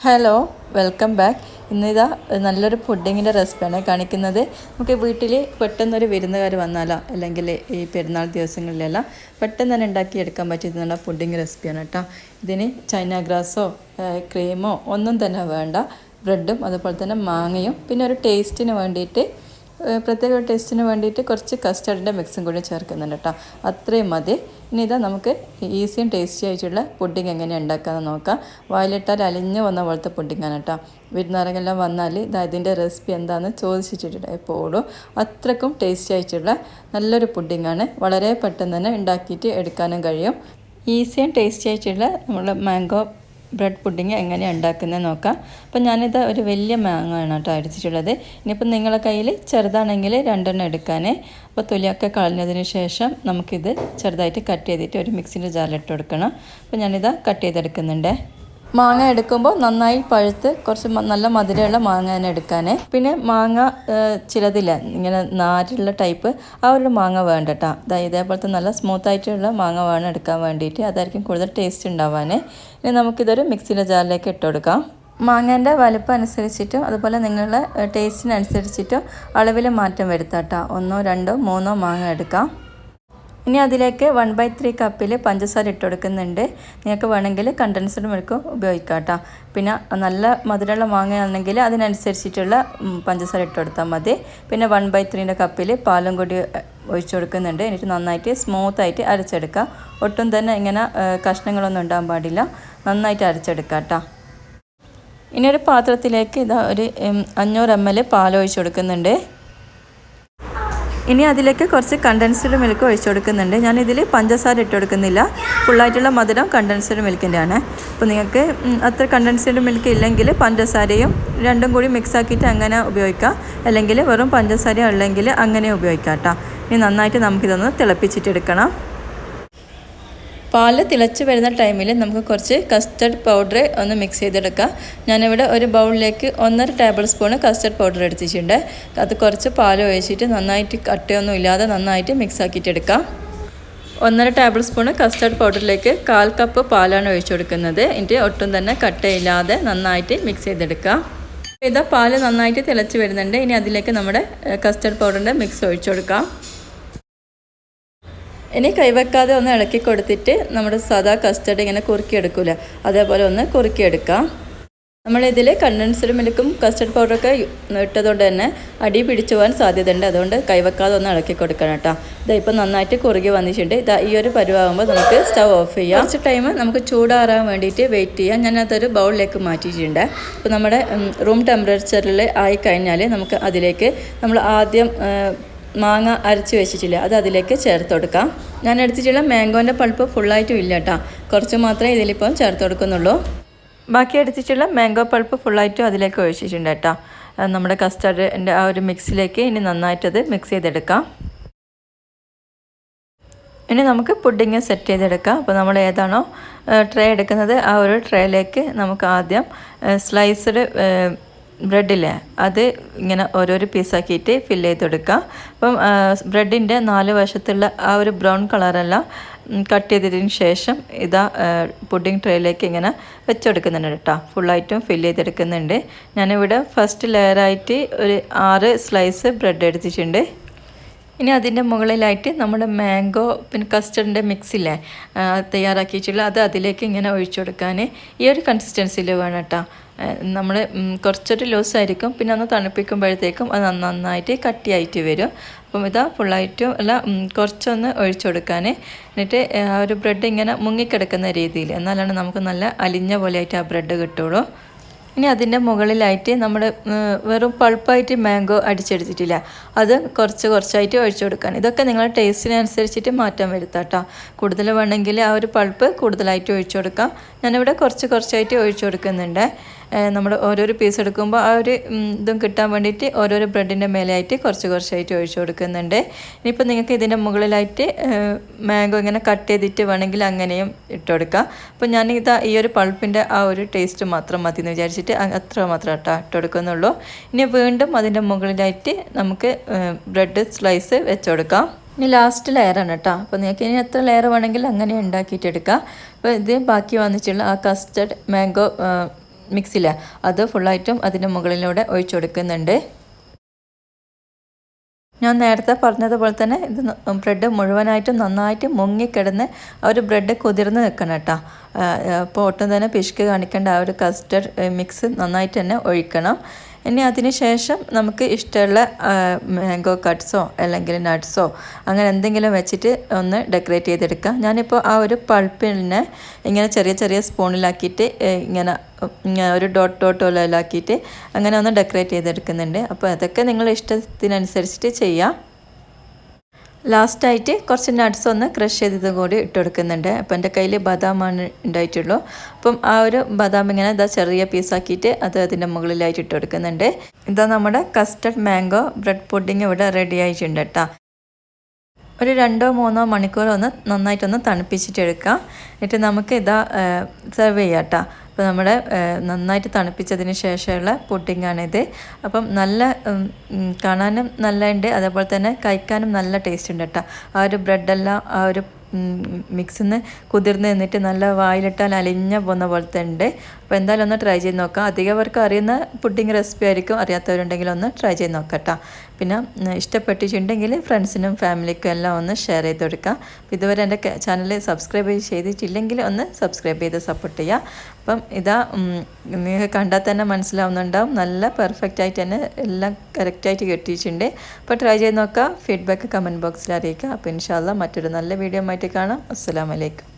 Hello welcome back ഇന്നിതാ നല്ലൊരു പുഡിങ്ങിന്റെ റെസിപ്പിയാണ് കാണിക്കുന്നത്. നമുക്ക് വീട്ടിൽ പെട്ടെന്നൊരു വിരുന്നുകാർ വന്നാലോ അല്ലെങ്കിൽ ഈ പെരുന്നാൾ ദിവസങ്ങളിലെല്ലാം പെട്ടെന്ന് തന്നെ ഉണ്ടാക്കിയെടുക്കാൻ പറ്റുന്ന പുഡിങ് റെസിപ്പിയാണ് കേട്ടോ. ഇതിന് ചൈന ഗ്രാസോ ക്രീമോ ഒന്നും തന്നെ വേണ്ട. ബ്രെഡും അതുപോലെ തന്നെ മാങ്ങയും പിന്നെ ഒരു ടേസ്റ്റിന് വേണ്ടിയിട്ട് പ്രത്യേക ടേസ്റ്റിന് വേണ്ടിയിട്ട് കുറച്ച് കസ്റ്റർഡിന്റെ മിക്സും കൂടി ചേർക്കുന്നുണ്ട് കേട്ടോ. അത്രയും മതി. ഇനി ഇതാ നമുക്ക് ഈസിയും ടേസ്റ്റി ആയിട്ടുള്ള പുഡിങ് എങ്ങനെ ഉണ്ടാക്കാമെന്ന് നോക്കാം. വായിലിട്ടാൽ അലിഞ്ഞു വന്ന പോലത്തെ പുഡിങ്ങാണ് കേട്ടോ. വിരുന്നാരങ്ങളെല്ലാം വന്നാൽ ഇതാ ഇതിന്റെ റെസിപ്പി എന്താണെന്ന് ചോദിച്ചിട്ടുണ്ട് എപ്പോഴും അത്രക്കും ടേസ്റ്റി ആയിട്ടുള്ള നല്ലൊരു പുഡിങ്ങാണ് വളരെ പെട്ടെന്ന് തന്നെ ഉണ്ടാക്കിയിട്ട് എടുക്കാനും കഴിയും. ഈസിയും ടേസ്റ്റി ആയിട്ടുള്ള നമ്മൾ മാംഗോ ബ്രെഡ് പുഡിങ് എങ്ങനെയാണ് ഉണ്ടാക്കുന്നത് നോക്കാം. അപ്പം ഞാനിത് ഒരു വലിയ മാങ്ങ ആണ് കേട്ടോ അടിച്ചിട്ടുള്ളത് ഇനിയിപ്പം നിങ്ങളെ കയ്യിൽ ചെറുതാണെങ്കിൽ രണ്ടെണ്ണം എടുക്കാനേ. അപ്പോൾ തൊലിയൊക്കെ കളഞ്ഞതിന് ശേഷം നമുക്കിത് ചെറുതായിട്ട് കട്ട് ചെയ്തിട്ട് ഒരു മിക്സിന്റെ ജാറിലിട്ട് കൊടുക്കണം. അപ്പോൾ ഞാനിത് കട്ട് ചെയ്തെടുക്കുന്നുണ്ട്. മാങ്ങ എടുക്കുമ്പോൾ നന്നായി പഴുത്ത് കുറച്ച് നല്ല മധുരമുള്ള മാങ്ങ തന്നെ എടുക്കാൻ പിന്നെ മാങ്ങ ചിലതില്ല. ഇങ്ങനെ നാരുള്ള ടൈപ്പ്. ആ ഒരു മാങ്ങ വേണ്ട കേട്ടോ അതായത് ഇതേപോലത്തെ നല്ല സ്മൂത്ത് ആയിട്ടുള്ള മാങ്ങ വേണം എടുക്കാൻ വേണ്ടിയിട്ട്. അതായിരിക്കും കൂടുതൽ ടേസ്റ്റ് ഉണ്ടാവാൻ ഇനി നമുക്കിതൊരു മിക്സിയുടെ ജാറിലേക്ക് ഇട്ട് കൊടുക്കാം. മാങ്ങേന്റെ വലുപ്പം അനുസരിച്ചിട്ടും അതുപോലെ നിങ്ങളുടെ ടേസ്റ്റിനനുസരിച്ചിട്ടും അളവിൽ മാറ്റം വരുത്താം കേട്ടോ ഒന്നോ രണ്ടോ മൂന്നോ മാങ്ങ എടുക്കാം. ഇനി അതിലേക്ക് വൺ ബൈ ത്രീ കപ്പിൽ പഞ്ചസാര ഇട്ട് കൊടുക്കുന്നുണ്ട്. നിങ്ങൾക്ക് വേണമെങ്കിൽ കണ്ടൻസ്ഡ് മിൽക്ക് ഉപയോഗിക്കാം കേട്ടോ പിന്നെ നല്ല മധുരമുള്ള മാങ്ങയാണെങ്കിൽ അതിനനുസരിച്ചിട്ടുള്ള പഞ്ചസാര ഇട്ട് കൊടുത്താൽ മതി. പിന്നെ വൺ ബൈ ത്രീന്റെ കപ്പിൽ പാലും കൂടി ഒഴിച്ചു കൊടുക്കുന്നുണ്ട്. എന്നിട്ട് നന്നായിട്ട് സ്മൂത്തായിട്ട് അരച്ചെടുക്കുക. ഒട്ടും തന്നെ ഇങ്ങനെ കഷ്ണങ്ങളൊന്നും ഉണ്ടാകാൻ പാടില്ല. നന്നായിട്ട് അരച്ചെടുക്കുക കേട്ടോ ഇനി ഒരു പാത്രത്തിലേക്ക് ഇതാ ഒരു അഞ്ഞൂറ് എം എൽ പാൽ ഒഴിച്ച് കൊടുക്കുന്നുണ്ട്. ഇനി അതിലേക്ക് കുറച്ച് കണ്ടൻസ്ഡ് മിൽക്ക് ഒഴിച്ചു കൊടുക്കുന്നുണ്ട്. ഞാനിതിൽ പഞ്ചസാര ഇട്ട് കൊടുക്കുന്നില്ല. ഫുള്ളായിട്ടുള്ള മധുരം കണ്ടൻസ്ഡ് മിൽക്കിന്റെ ആണ്. അപ്പോൾ നിങ്ങൾക്ക് അത്ര കണ്ടൻസ്ഡ് മിൽക്ക് ഇല്ലെങ്കിൽ പഞ്ചസാരയും രണ്ടും കൂടി മിക്സ് ആക്കിയിട്ട് അങ്ങനെ ഉപയോഗിക്കാം. അല്ലെങ്കിൽ വെറും പഞ്ചസാര ഉള്ളെങ്കിൽ അങ്ങനെ ഉപയോഗിക്കാം കേട്ടോ. ഇനി നന്നായിട്ട് നമുക്കിതൊന്ന് തിളപ്പിച്ചിട്ടെടുക്കണം പാൽ തിളച്ച് വരുന്ന ടൈമിൽ നമുക്ക് കുറച്ച് കസ്റ്റർഡ് പൗഡർ ഒന്ന് മിക്സ് ചെയ്തെടുക്കാം. ഞാനിവിടെ ഒരു ബൗളിലേക്ക് ഒന്നര ടേബിൾ സ്പൂണ് കസ്റ്റർഡ് പൗഡർ എടുത്തിട്ടുണ്ട്. അത് കുറച്ച് പാൽ ഒഴിച്ചിട്ട് നന്നായിട്ട് കട്ടയൊന്നും ഇല്ലാതെ നന്നായിട്ട് മിക്സ് ആക്കിയിട്ട് എടുക്കാം. ഒന്നര ടേബിൾ സ്പൂണ് കസ്റ്റർഡ് പൗഡറിലേക്ക് കാൽ കപ്പ് പാലാണ് ഒഴിച്ചു കൊടുക്കുന്നത്. എന്നിട്ട് ഒട്ടും തന്നെ കട്ടയില്ലാതെ നന്നായിട്ട് മിക്സ് ചെയ്തെടുക്കാം. ഇതാ പാൽ നന്നായിട്ട് തിളച്ച് വരുന്നുണ്ട്. ഇനി അതിലേക്ക് നമ്മുടെ കസ്റ്റർഡ് പൗഡറിന്റെ മിക്സ് ഒഴിച്ചു കൊടുക്കാം. ഇനി കൈവെക്കാതെ ഒന്ന് ഇളക്കി കൊടുത്തിട്ട് നമ്മുടെ സാധാ കസ്റ്റർഡ് ഇങ്ങനെ കുറുക്കിയെടുക്കില്ല? അതേപോലെ ഒന്ന് കുറുക്കിയെടുക്കാം. നമ്മളിതിൽ കണ്ടൻസ്ഡ് മിൽക്കും കസ്റ്റർഡ് പൗഡറൊക്കെ ഇട്ടതുകൊണ്ട് തന്നെ അടി പിടിച്ചു പോകാൻ സാധ്യതയുണ്ട്. അതുകൊണ്ട് കൈവെക്കാതെ ഒന്ന് ഇളക്കി കൊടുക്കണം കേട്ടോ. ഇതാ ഇപ്പം നന്നായിട്ട് കുറുകി വന്നിട്ടുണ്ട്. ഇതാ ഈ ഒരു പരുവാകുമ്പോൾ നമുക്ക് സ്റ്റവ് ഓഫ് ചെയ്യാം. കുറച്ച് ടൈം നമുക്ക് ചൂടാറാൻ വേണ്ടിയിട്ട് വെയിറ്റ് ചെയ്യാം. ഞാനതൊരു ബൗളിലേക്ക് മാറ്റിയിട്ടുണ്ട്. അപ്പോൾ നമ്മുടെ റൂം ടെമ്പറേച്ചറിൽ ആയി കഴിഞ്ഞാൽ നമുക്ക് അതിലേക്ക് നമ്മൾ ആദ്യം മാങ്ങ അരച്ച് വെച്ചിട്ടില്ല. അത് അതിലേക്ക് ചേർത്ത് കൊടുക്കാം. ഞാൻ എടുത്തിട്ടുള്ള മാംഗോന്റെ പൾപ്പ് ഫുള്ളായിട്ടും ഇല്ല കേട്ടോ കുറച്ച് മാത്രമേ ഇതിലിപ്പം ചേർത്ത് കൊടുക്കുന്നുള്ളൂ. ബാക്കി എടുത്തിട്ടുള്ള മാംഗോ പൾപ്പ് ഫുള്ളായിട്ടും അതിലേക്ക് ഒഴിച്ചിട്ടുണ്ട് കേട്ടോ നമ്മുടെ കസ്റ്റർഡിന്റെ ആ ഒരു മിക്സിലേക്ക് ഇനി നന്നായിട്ടത് മിക്സ് ചെയ്തെടുക്കാം. ഇനി നമുക്ക് പുഡിങ് സെറ്റ് ചെയ്തെടുക്കാം. അപ്പോൾ നമ്മൾ ഏതാണോ ട്രേ എടുക്കുന്നത് ആ ഒരു ട്രേയിലേക്ക് നമുക്ക് ആദ്യം സ്ലൈസ്ഡ് ബ്രെഡില്ലേ അത് ഇങ്ങനെ ഓരോരോ പീസാക്കിയിട്ട് ഫില്ല് ചെയ്ത് കൊടുക്കുക അപ്പം ബ്രെഡിന്റെ നാല് വശത്തുള്ള ആ ഒരു ബ്രൗൺ കളറെല്ലാം കട്ട് ചെയ്തതിന് ശേഷം ഇതാ പുഡിങ് ട്രേയിലേക്ക് ഇങ്ങനെ വെച്ചെടുക്കുന്നുണ്ട് കേട്ടോ. ഫുള്ളായിട്ടും ഫില്ല് ചെയ്തെടുക്കുന്നുണ്ട്. ഞാനിവിടെ ഫസ്റ്റ് ലെയറായിട്ട് ഒരു ആറ് സ്ലൈസ് ബ്രെഡ് എടുത്തിട്ടുണ്ട്. ഇനി അതിന്റെ മുകളിലായിട്ട് നമ്മുടെ മാംഗോ പിന്നെ കസ്റ്റർഡിന്റെ മിക്സില്ലേ തയ്യാറാക്കിയിട്ടുള്ള അത് അതിലേക്ക് ഇങ്ങനെ ഒഴിച്ചു കൊടുക്കാൻ ഈ ഒരു കൺസിസ്റ്റൻസിയിൽ വേണം കേട്ടോ. നമ്മൾ കുറച്ചൊരു ലൂസായിരിക്കും. പിന്നെ ഒന്ന് തണുപ്പിക്കുമ്പോഴത്തേക്കും അത് നന്ന- നന്നായിട്ട് കട്ടിയായിട്ട് വരും. അപ്പം ഇതാ ഫുള്ളായിട്ടും അല്ല കുറച്ചൊന്ന് ഒഴിച്ചു കൊടുക്കാൻ എന്നിട്ട് ആ ഒരു ബ്രെഡ് ഇങ്ങനെ മുങ്ങിക്കിടക്കുന്ന രീതിയിൽ. എന്നാലാണ് നമുക്ക് നല്ല അലിഞ്ഞ പോലെയായിട്ട് ആ ബ്രെഡ് കിട്ടുള്ളൂ. ഇനി അതിന്റെ മുകളിലായിട്ട് നമ്മൾ വെറും പൾപ്പായിട്ട് മാംഗോ അടിച്ചെടുത്തിട്ടില്ല. അത് കുറച്ച് കുറച്ചായിട്ട് ഒഴിച്ചു കൊടുക്കാൻ ഇതൊക്കെ നിങ്ങളുടെ ടേസ്റ്റിനനുസരിച്ചിട്ട് മാറ്റം വരുത്താം കേട്ടോ കൂടുതൽ വേണമെങ്കിൽ ആ ഒരു പൾപ്പ് കൂടുതലായിട്ട് ഒഴിച്ചു കൊടുക്കാം. ഞാനിവിടെ കുറച്ച് കുറച്ചായിട്ട് ഒഴിച്ചു കൊടുക്കുന്നുണ്ട്. നമ്മൾ ഓരോരോ പീസ് എടുക്കുമ്പോൾ ആ ഒരു ഇതും കിട്ടാൻ വേണ്ടിയിട്ട് ഓരോരോ ബ്രെഡിന്റെ മേലെയായിട്ട് കുറച്ച് കുറച്ചായിട്ട് ഒഴിച്ചു കൊടുക്കുന്നുണ്ട്. ഇനിയിപ്പോൾ നിങ്ങൾക്ക് ഇതിന്റെ മുകളിലായിട്ട് മാംഗോ ഇങ്ങനെ കട്ട് ചെയ്തിട്ട് വേണമെങ്കിൽ അങ്ങനെയും ഇട്ട് കൊടുക്കാം. അപ്പോൾ ഞാൻ ഇതാ ഈ ഒരു പൾപ്പിന്റെ ആ ഒരു ടേസ്റ്റ് മാത്രം മതി എന്ന് വിചാരിച്ചിട്ട് അത്ര മാത്രം ഇട്ടാ ഇട്ട് കൊടുക്കുന്നുള്ളൂ. ഇനി വീണ്ടും അതിന്റെ മുകളിലായിട്ട് നമുക്ക് ബ്രെഡ് സ്ലൈസ് വെച്ച് കൊടുക്കാം. ഇനി ലാസ്റ്റ് ലെയറാണ് കേട്ടോ. അപ്പോൾ നിങ്ങൾക്ക് ഇനി എത്ര ലെയർ വേണമെങ്കിൽ അങ്ങനെ ഉണ്ടാക്കിയിട്ടെടുക്കാം അപ്പോൾ ഇത് ബാക്കി വന്നിട്ടുള്ള ആ കസ്റ്റർഡ് മാംഗോ മിക്സില്ല അത് ഫുള്ളായിട്ടും അതിന്റെ മുകളിലൂടെ ഒഴിച്ചു കൊടുക്കുന്നുണ്ട്. ഞാൻ നേരത്തെ പറഞ്ഞതുപോലെ തന്നെ ഇത് ബ്രെഡ് മുഴുവനായിട്ടും നന്നായിട്ട് മുങ്ങിക്കിടന്ന് ആ ഒരു ബ്രെഡ് കുതിർന്ന് നിൽക്കണം കേട്ടോ. അപ്പോൾ ഒട്ടും തന്നെ പിശുക്ക് കാണിക്കേണ്ട. ആ ഒരു കസ്റ്റർഡ് മിക്സ് നന്നായിട്ട് തന്നെ ഒഴിക്കണം. ഇനി അതിന് ശേഷം നമുക്ക് ഇഷ്ടമുള്ള മാംഗോ കട്ട്സോ അല്ലെങ്കിൽ നട്ട്സോ അങ്ങനെ എന്തെങ്കിലും വെച്ചിട്ട് ഒന്ന് ഡെക്കറേറ്റ് ചെയ്തെടുക്കാം. ഞാനിപ്പോൾ ആ ഒരു പൾപ്പിനെ ഇങ്ങനെ ചെറിയ ചെറിയ സ്പൂണിലാക്കിയിട്ട് ഇങ്ങനെ ഒരു ഡോട്ട് ഡോട്ട് പോലെ ആക്കിയിട്ട് അങ്ങനെ ഒന്ന് ഡെക്കറേറ്റ് ചെയ്തെടുക്കുന്നുണ്ട്. അപ്പോൾ അതൊക്കെ നിങ്ങളുടെ ഇഷ്ടത്തിനനുസരിച്ചിട്ട് ചെയ്യാം. ലാസ്റ്റായിട്ട് കുറച്ച് നട്ട്സ് ഒന്ന് ക്രഷ് ചെയ്തതും കൂടി ഇട്ട് കൊടുക്കുന്നുണ്ട് അപ്പോൾ എന്റെ കയ്യിൽ ബദാമാണ് ഉണ്ടായിട്ടുള്ളൂ. അപ്പം ആ ഒരു ബദാം ഇങ്ങനെ ഇതാ ചെറിയ പീസാക്കിയിട്ട് അത് അതിന്റെ മുകളിലായിട്ട് ഇട്ട് കൊടുക്കുന്നുണ്ട് ഇതാ നമ്മുടെ കസ്റ്റർഡ് മാംഗോ ബ്രെഡ് പുഡിങ് ഇവിടെ റെഡി ആയിട്ടുണ്ട് കേട്ടോ ഒരു രണ്ടോ മൂന്നോ മണിക്കൂർ ഒന്ന് നന്നായിട്ടൊന്ന് തണുപ്പിച്ചിട്ട് എടുക്കാം എന്നിട്ട് നമുക്ക് ഇതാ സെർവ് ചെയ്യാം കേട്ടോ അപ്പോൾ നമ്മുടെ നന്നായിട്ട് തണുപ്പിച്ചതിന് ശേഷമുള്ള പുഡിങ്ങാണിത്. അപ്പം നല്ല കാണാനും നല്ല ഉണ്ട് അതേപോലെ തന്നെ കഴിക്കാനും നല്ല ടേസ്റ്റ് ഉണ്ട് കേട്ടോ ആ ഒരു ബ്രെഡെല്ലാം ആ ഒരു മിക്സിന്ന് കുതിർന്ന് നിന്നിട്ട് നല്ല വായിലിട്ടാൽ അലിഞ്ഞ പോകുന്ന പോലത്തെ ഉണ്ട്. അപ്പോൾ എന്തായാലും ഒന്ന് ട്രൈ ചെയ്ത് നോക്കാം. അധികവർക്ക് അറിയുന്ന പുഡിങ് റെസിപ്പി ആയിരിക്കും അറിയാത്തവരുണ്ടെങ്കിൽ ഒന്ന് ട്രൈ ചെയ്ത് നോക്കാം പിന്നെ ഇഷ്ടപ്പെട്ടിട്ടുണ്ടെങ്കിൽ ഫ്രണ്ട്സിനും ഫാമിലിക്കും എല്ലാം ഒന്ന് ഷെയർ ചെയ്ത് കൊടുക്കാം. ഇതുവരെ എന്റെ ചാനൽ സബ്സ്ക്രൈബ് ചെയ്തിട്ടില്ലെങ്കിൽ ഒന്ന് സബ്സ്ക്രൈബ് ചെയ്ത് സപ്പോർട്ട് ചെയ്യുക അപ്പം ഇതാ നിങ്ങൾക്ക് കണ്ടാൽ തന്നെ മനസ്സിലാവുന്നുണ്ടാവും. നല്ല പെർഫെക്റ്റ് ആയിട്ട് തന്നെ എല്ലാം കറക്റ്റായിട്ട് കിട്ടിയിട്ടുണ്ട്. അപ്പോൾ ട്രൈ ചെയ്ത് നോക്കാം. ഫീഡ്ബാക്ക് കമന്റ് ബോക്സിൽ അറിയിക്കുക അപ്പോൾ ഇൻഷാല്ല മറ്റൊരു നല്ല വീഡിയോ ആയിട്ട് കാണാം. അസ്സാം വലൈക്കും